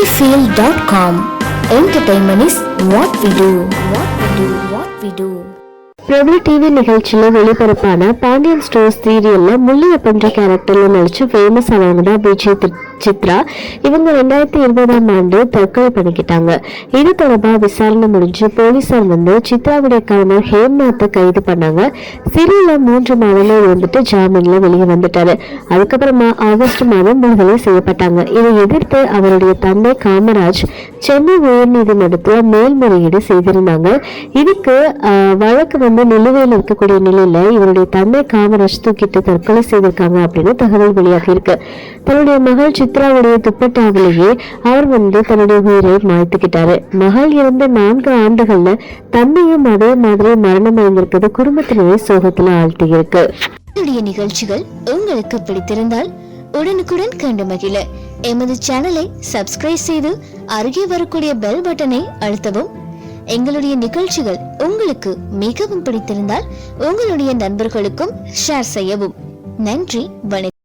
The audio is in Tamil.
sunnyfield.com. Entertainment is what we do. What we do. What we do. பிரபல டிவி நிகழ்ச்சியில வெளிபரப்பான பாண்டியன் ஸ்டோர்ஸ் சீரியல்ல பண்ற கேரக்டர்ல நடிச்சு ஃபேமஸ் ஆனவங்க தான் விஜய் சித்ரா இவங்க ரெண்டாயிரத்தி இருபதாம் ஆண்டு தற்கொலை பண்ணிக்கிட்டாங்க. இது தொடர்பாக விசாரணை முடிஞ்சு போலீசார் வந்து சித்ராவுடைய கணவர் ஹேம்நாத்தை கைது பண்ணாங்க. சிறையில மூன்று மாதங்கள் இருந்துட்டு ஜாமீன்ல வெளியே வந்துட்டாரு. அதுக்கப்புறமா ஆகஸ்ட் மாதம் விடுதலை செய்யப்பட்டாங்க. இதை எதிர்த்து அவருடைய தந்தை காமராஜ் சென்னை உயர்நீதிமன்றத்தில் மேல்முறையீடு செய்திருந்தாங்க. இதுக்கு ஆஹ், வழக்கு வந்து நிலுவையில் இருக்கக்கூடிய நிலையில இவருடைய தந்தை காமராஜ் தூக்கிட்டு தற்கொலை செய்திருக்காங்க அப்படின்னு தகவல் வெளியாகி இருக்கு தன்னுடைய மகள் சித்ராவுடைய துப்பட்டாவிலேயே அவர் வந்து தன்னுடைய உயிரை மாய்த்துக்கிட்டாரு. மகள் இருந்த நான்கு ஆண்டுகள்ல தம்பியும் அதே மாதிரி மரணம் அடைந்திருக்கிறது குடும்பத்திலேயே சோகத்துல ஆழ்த்தி இருக்கு எங்களுடைய நிகழ்ச்சிகள் உங்களுக்கு பிடித்திருந்தால் உடனுக்குடன் கண்டு மகிழ. எமது சேனலை சப்ஸ்கிரைப் செய்து அருகே வரக்கூடிய பெல் பட்டனை அழுத்தவும். எங்களுடைய நிகழ்ச்சிகள் உங்களுக்கு மிகவும் பிடித்திருந்தால் உங்களுடைய நண்பர்களுக்கும் ஷேர் செய்யவும். நன்றி வணக்கம்.